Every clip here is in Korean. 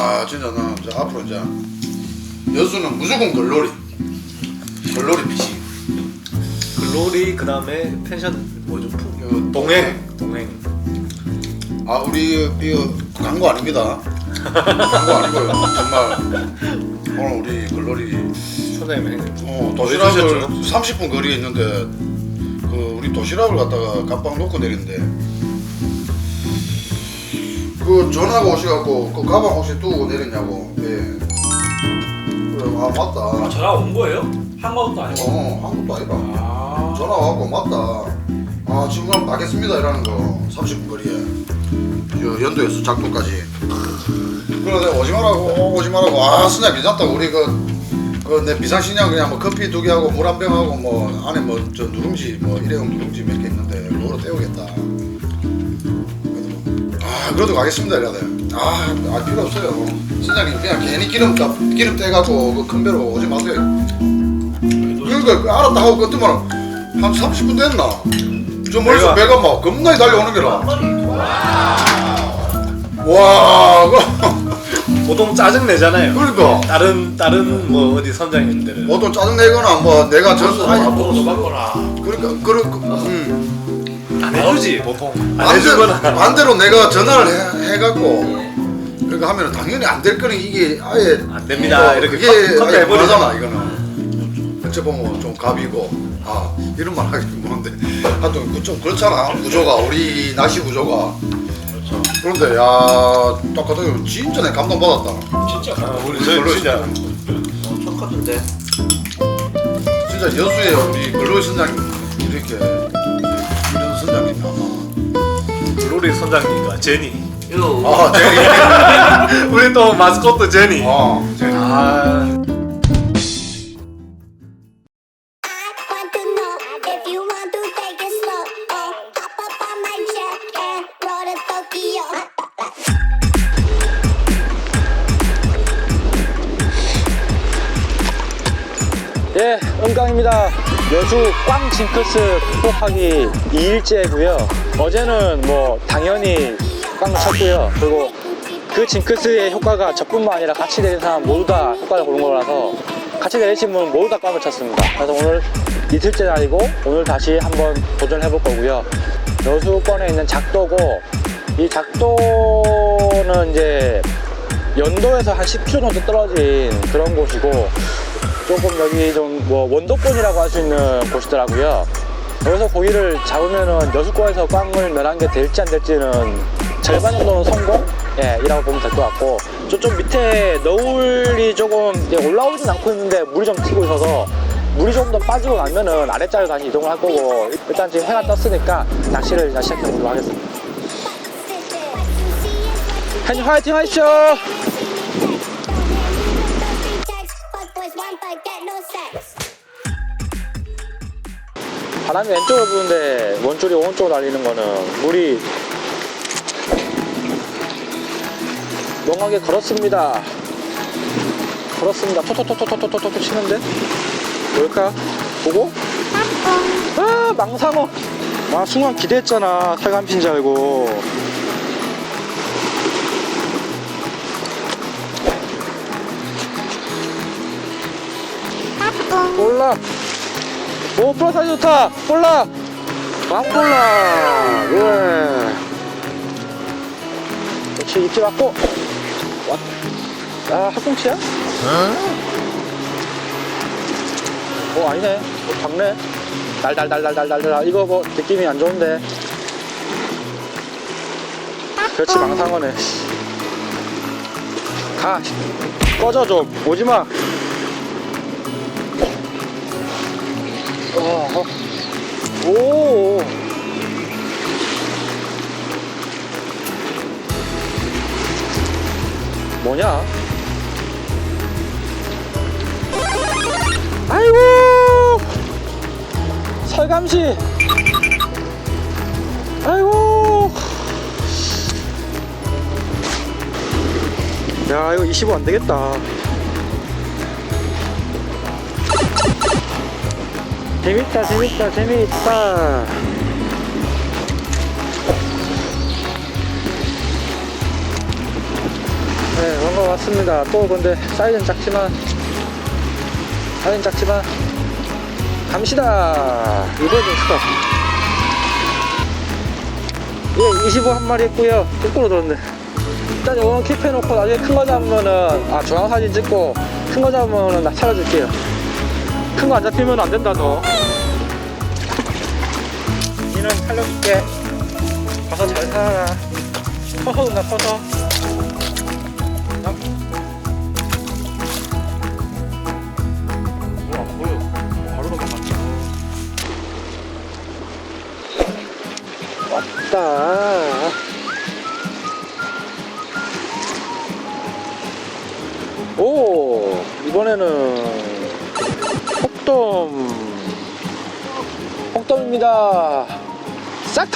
아 진짜 나 이제 앞으로 이제 여수는 무조건 글로리. 글로리 피싱. 글로리 그 다음에 펜션 동행. 동행. 아 우리 이거 광고 아닙니다. 광고 아니고요 정말 오늘 우리 글로리 선생님 어, 뭐 도시락을 해주셨죠? 30분 거리에 있는데 그 우리 도시락을 갖다가 깜빡 놓고 내린대. 그 전화가 오셔갖고 그 가방 혹시 두고 내렸냐고. 예. 그래 아 맞다. 아, 전화 온 거예요? 한 것도 아니고. 어 한국도 아니라 아. 전화 와갖고 맞다 아 지금 그럼 가겠습니다 이라는 거. 30분 거리에. 저 연도에서 작도까지. 그래 내가 오지 말라고 오지 말라고. 아 순야 괜찮다. 우리 그 그내 비상식량 그냥 뭐 커피 두 개 하고 물 한 병 하고 뭐 안에 뭐 저 누룽지 뭐 일회용 누룽지 몇 개 있는데 그거로 때우겠다. 아 그래도 가겠습니다 이래야 돼 아 아, 필요 없어요. 선장님 그냥 괜히 기름 다 기름 떼갖고 그 큰 배로 오지 마세요. 그러니까 그 알았다 하고 끄트면 한 30분 됐나? 저 멀리서 배가- 배가 막 겁나게 달려오는 게라. 와, 그 보통 짜증 내잖아요. 그러니까 다른 다른 뭐 어디 선장님들은 보통 짜증 내거나 뭐 내가 전 아니 앞으로 도 받거나. 그러니까 그러 음안 해주지 보통 안 반대, 해주거나 반대로 내가 전화를 해, 해갖고 그러니까 하면 당연히 안 될 거니 이게 아예 안 됩니다. 이렇게 그게 컷- 컷 아예 해버리잖아. 뭐하잖아 이거는 어째 보면 좀 갑이고 아 이런 말 하기 좀 뭐한데. 하여튼 그좀 그렇잖아. 구조가 우리 낚시 구조가. 그렇죠. 그런데 야 똑같은 진짜 내 감동 받았다. 진짜. 아, 우리 저 진짜 어, 첫 카드인데. 진짜 여수에 우리 글로이 선장님 이렇게 이런 선장님이 아마. 글로리 선장님과 제니. 이거. 아 제니. 우리 또 마스코트 제니. 아 제니. 아 은깡입니다. 여수 꽝 징크스 극복하기 2일째고요. 어제는 뭐 당연히 꽝을 쳤고요. 그리고 그 징크스의 효과가 저뿐만 아니라 같이 내린 사람 모두 다 효과를 보는 거라서 같이 내리신 분 모두 다 꽝을 쳤습니다. 그래서 오늘 이틀째 날이고 오늘 다시 한번 도전해 볼 거고요. 여수권에 있는 작도고 이 작도는 이제 연도에서 한 10km 정도 떨어진 그런 곳이고 조금 여기 좀 뭐 원도권이라고 할 수 있는 곳이더라고요. 여기서 고기를 잡으면은 여수권에서 꽝을 몇한개 될지 안 될지는 절반 정도는 성공? 예, 이라고 보면 될 것 같고 저쪽 밑에 너울이 조금 올라오진 않고 있는데 물이 좀 튀고 있어서 물이 좀더 빠지고 나면은 아래자로 다시 이동을 할 거고 일단 지금 해가 떴으니까 낚시를 시작해 보도록 하겠습니다. 한님 화이팅 하십시오! 바람이 왼쪽을 부는데 원줄이 오른쪽으로 날리는 거는 물이 멍하게 걸었습니다. 걸었습니다. 토토토토토토토토 치는데 뭘까? 보고 아 망상어 아 순간 기대했잖아 살감핀 줄 알고 볼라 오 플라 사이즈 좋다. 볼라. 왕볼라. 예. 그렇지 입질 맞고. 왔. 아 학꽁치야? 어 아니네. 어, 작네. 날달달달달달달. 이거 뭐 느낌이 안 좋은데. 그렇지 망상어네. 가. 꺼져 좀. 오지마 어, 어. 오. 뭐냐? 아이고! 설감시! 아이고. 야, 이거 25안 되겠다. 재밌다, 재밌다, 재밌다. 네, 뭔가 왔습니다. 또 근데 사이즈는 작지만, 사이즈는 작지만, 갑시다. 이번엔 스톱. 예, 25 한 마리 했고요. 거꾸로 들었네. 일단 요거는 킵해놓고 나중에 큰 거 잡으면은, 아, 중앙 사진 찍고, 큰 거 잡으면은 나 찾아줄게요. 큰 거 안 잡히면 안 된다, 너. 니는 살려줄게. 가서 잘 살아라. 커서 온다, 커서. 왔다.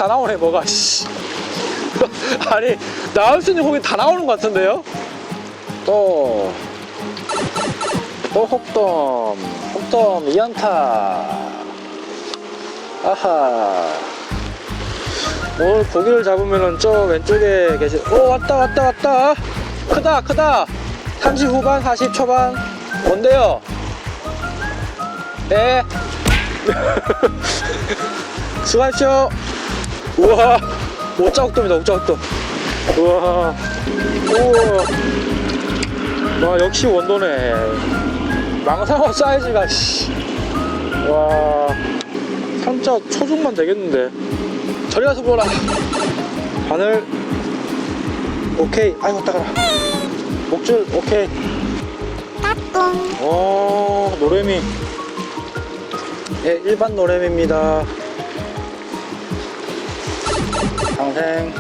다 나오네, 뭐가, 씨. 아니, 나올 수 있는 고기 다 나오는 것 같은데요? 또, 또 혹돔. 혹돔 2연타. 아하. 오늘 고기를 잡으면은 저 왼쪽에 계신 오 왔다 왔다 왔다 크다 크다 30 후반 40 초반 뭔데요 네 수고하십시오 우와. 오짜옥돔이다. 오짜옥돔 우와. 우와. 와 역시 원도네. 망상어 사이즈가 씨와. 삼자 초중만 되겠는데. 저리 가서 보라. 바늘. 오케이. 아이고 따가라. 목줄. 오케이. 오 노래미. 예 일반 노래미입니다 방생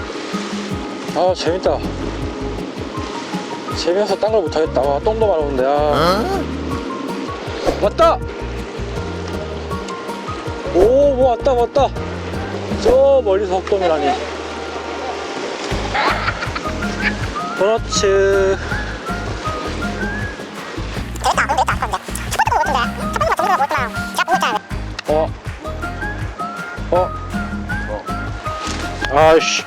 아 재밌다. 재미없어 딴걸 못하겠다. 와 똥도 마려운데 아. 왔다! 오 뭐 왔다 왔다. 저 멀리서 헛돔이라니. 그렇지 아이씨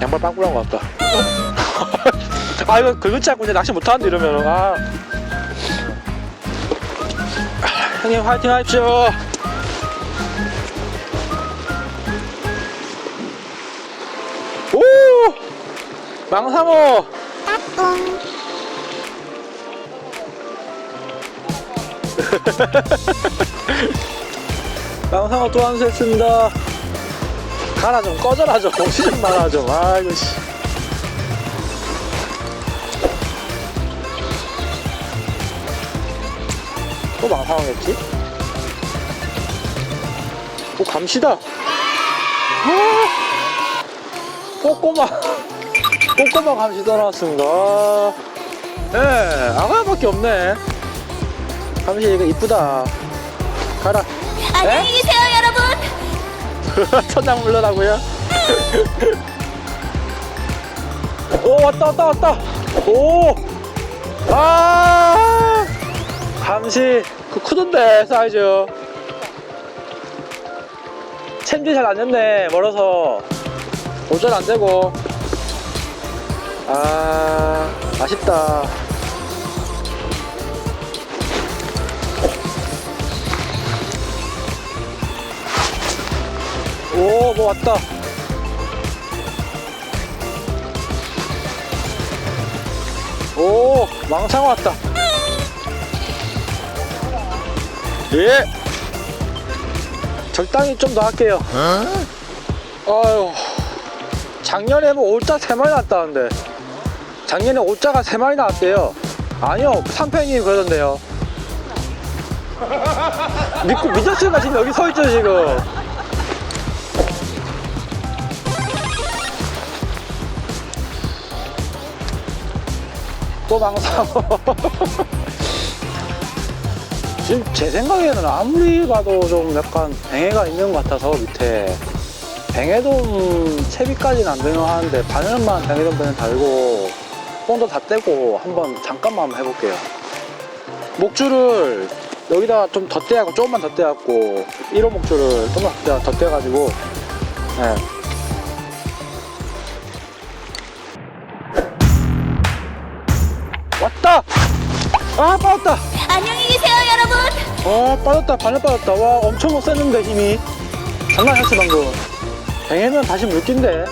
양발 빵꾸난 것 같다 아 이거 긁었지 않고 이제 낚시 못하는데 이러면은 아 형님 화이팅 하십시오 오! 망상어! 망상어 또 완수했습니다. 가라 좀 꺼져라 좀 공시 좀 말아 좀 아이고 씨. 또 망상어겠지? 오 감시다. 아! 꼬꼬마 꼬꼬마 감시 떠나왔습니다 예 아가야밖에 없네 감시 이거 이쁘다 가라 안녕히 계세요. 천장 물러나고요. 오 왔다 왔다 왔다. 오아! 감시. 그 크던데 사이즈. 챔질 잘 안됐네 멀어서. 도전 안되고. 아 아쉽다 오 뭐 왔다. 오 망상 왔다. 예. 적당히 좀 더 할게요. 아유. 작년에 뭐 올자 3마리 났다는데. 작년에 올자가 3마리 나왔대요. 아니요 3팬이 그러던데요. 믿고 믿었으니까 지금 여기 서 있죠 지금 또 망상어 지금 제 생각에는 아무리 봐도 좀 약간 뱅해가 있는 것 같아서 밑에 뱅에돔 채비까지는 안 되는 하는데 바늘만 뱅에돔 배는 달고 본도 다 떼고 한번 잠깐만 한번 해볼게요. 목줄을 여기다가 좀 덧대하고 조금만 덧대갖고 1호 목줄을 덧대- 덧대가지고 예. 아 빠졌다! 안녕히 계세요, 여러분. 아 빠졌다. 바늘 빠졌다. 와 엄청 셌는데 힘이. 장난 아니었어 방금. 뱅에면 다시 물긴데.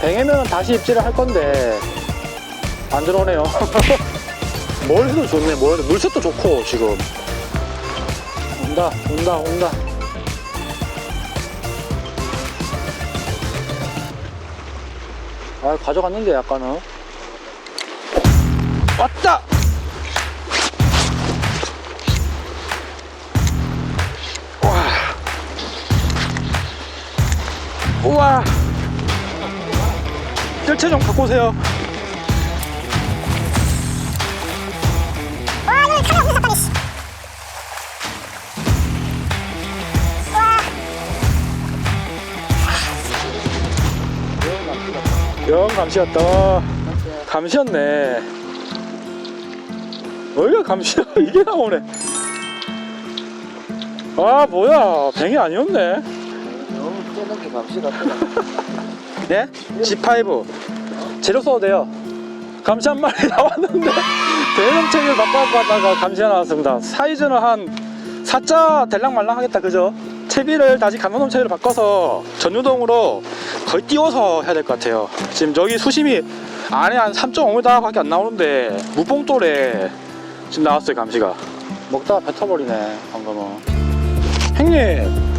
뱅에면 다시 입질을 할 건데. 안 들어오네요. 뭘 해도 좋네 뭘 해도. 물색도 좋고 지금. 온다 온다 온다. 아 가져갔는데 약간은 우와. 뜰채 좀 갖고 오세요. 영 감시였다. 와, 감시였네. 어이가 감시야 이게 나오네. 아 뭐야. 뱅이 아니었네 감시 같더라. 네? G5 재료 써도 돼요. 감시 한 마리 나왔는데 대형책을 바꿔갖고 하다가 감시가 나왔습니다. 사이즈는 한 4자 될랑말랑 하겠다 그죠? 채비를 다시 감염돔 채비로 바꿔서 전유동으로 거의 띄워서 해야 될 것 같아요. 지금 여기 수심이 안에 한 3.5m 밖에 안 나오는데 무봉돌에 지금 나왔어요 감시가. 먹다가 뱉어버리네 방금은. 형님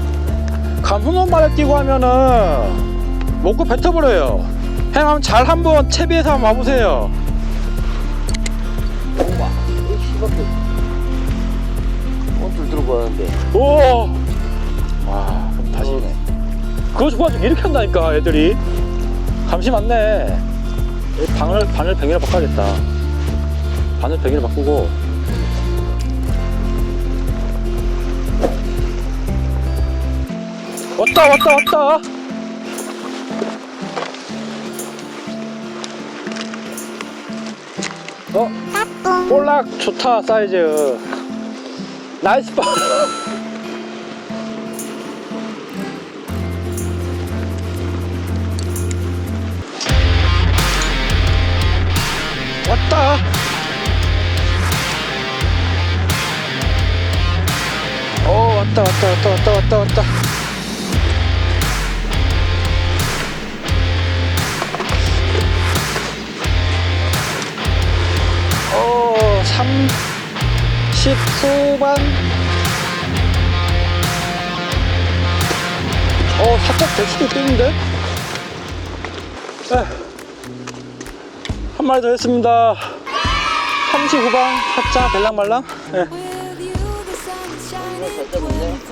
감소놈 말을 끼고 하면은 먹고 뱉어버려요. 형 한번 잘 한번 채비해서 한번 와보세요. 꽃줄 들고 가는데. 오! 와, 그럼 다시. 그거 좋아지고 이렇게 한다니까, 애들이. 감시 많네. 이 바늘, 바늘 뱅이로 바꿔야겠다. 바늘 뱅이로 바꾸고. 왔다, 왔다, 왔다! 어? 볼락 좋다, 사이즈. 나이스 볼! 왔다. 어 왔다 왔다 왔다 왔다 왔다 왔다. 30 후반. 어 살짝 될 수도 있겠는데? 에. 한 마리 더 했습니다. 30 후반 살짝 벨랑말랑. 예.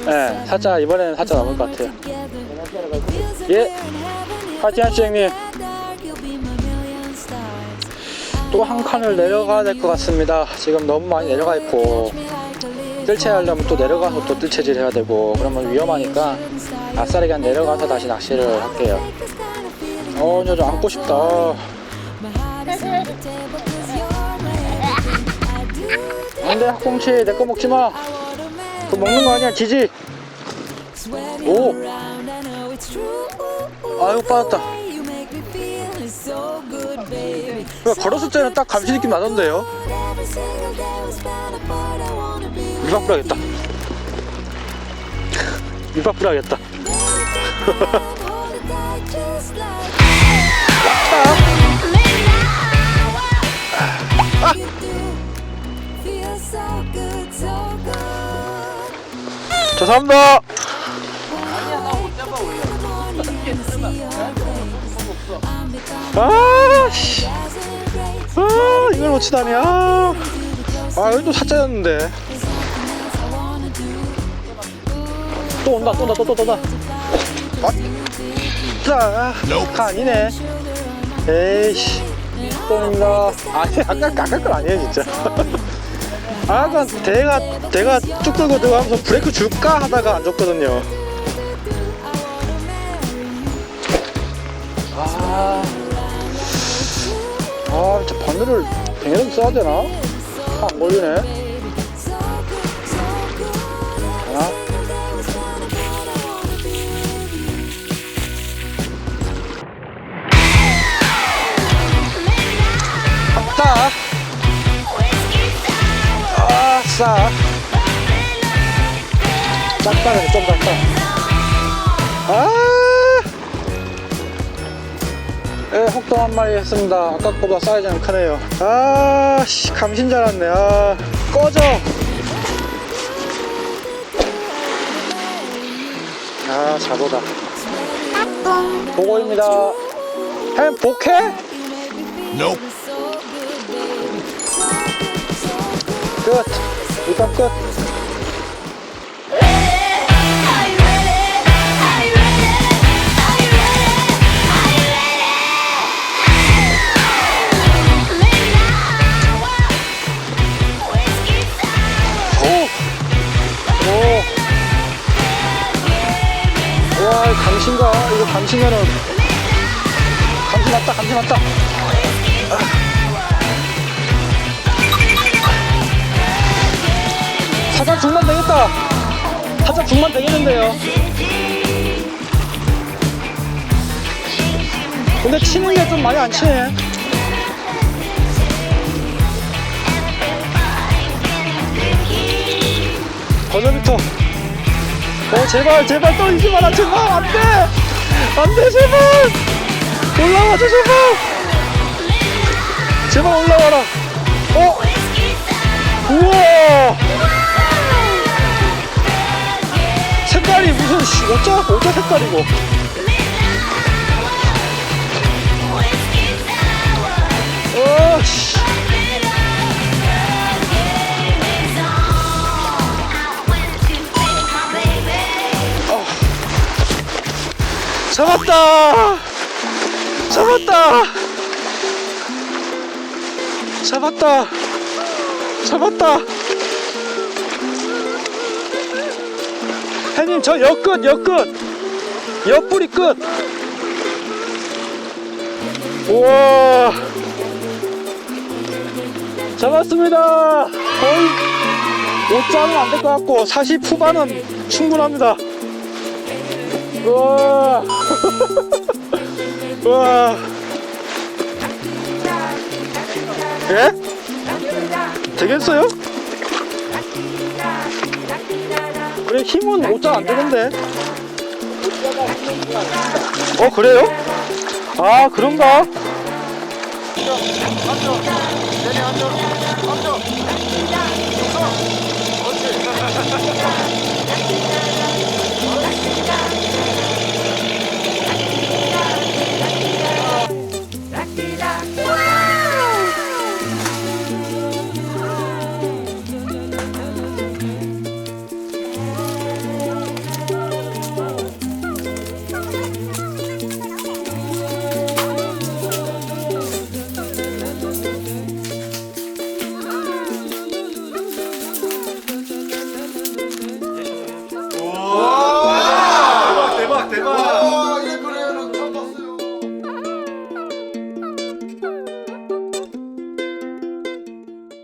예, 살짝 이번에는 살짝 남을 것 같아요. 예, 파이팅 하시죠 형님. 또 한 칸을 내려가야 될 것 같습니다. 지금 너무 많이 내려가 있고 뜰채 하려면 또 내려가서 또 뜰채질 해야 되고 그러면 위험하니까 아싸리 그냥 내려가서 다시 낚시를 할게요. 어, 이제 좀 안고 싶다. 안돼 학꽁치 내 거 먹지 마. 그거 먹는 거 아니야 지지. 오. 아유 빠졌다. 걸었을 때는 딱 감시 느낌 나던데요. 밑밥 뿌려야겠다. 밑밥 뿌려야겠다. 죄송합니다. 아, 씨. 아, 이걸 놓치다니. 아, 아 여기 또 사짜였는데. 또 온다, 또 온다, 또, 또, 또 온다. 아, 자, 가 아니네. 에이씨. 또 온다. 아니, 아까, 아까 건 아니에요, 진짜. 아까 대가, 대가 쭉 끌고 들어가면서 브레이크 줄까 하다가 안 줬거든요. 아, 아, 진짜 바늘을 뱅에도 써야 되나? 아, 안 걸리네. 하나. 아싸! 아싸! 짝짝해, 좀 작다. 아! 예, 혹도 한 마리 했습니다. 아까 거보다 사이즈는 크네요. 아, 씨, 감신 줄 알았네. 아, 꺼져! 아, 자보다. 보고입니다. 햄, 복해? 끝. 일단 끝. 근데 치는 게좀 많이 안 치네. 버저비터. 어, 제발, 제발 떨리지 마라, 제발, 안 돼! 안 돼, 제발! 올라와줘, 제발! 제발 올라와라! 어? 우와! 색깔이 무슨, 씨, 어쩌, 어쩌 색깔이고. 어, 씨. 잡았다! 잡았다! 잡았다! 잡았다! 혜님 저 옆끝 옆끝 옆뿌리 끝 우와 잡았습니다 거의 5장은 안 될 것 같고 40 후반은 충분합니다 우와 우와 예? 되겠어요? 그래 힘은 5장 안 되는데 어 그래요? 아 그런가? 내내 앉아. Thank you.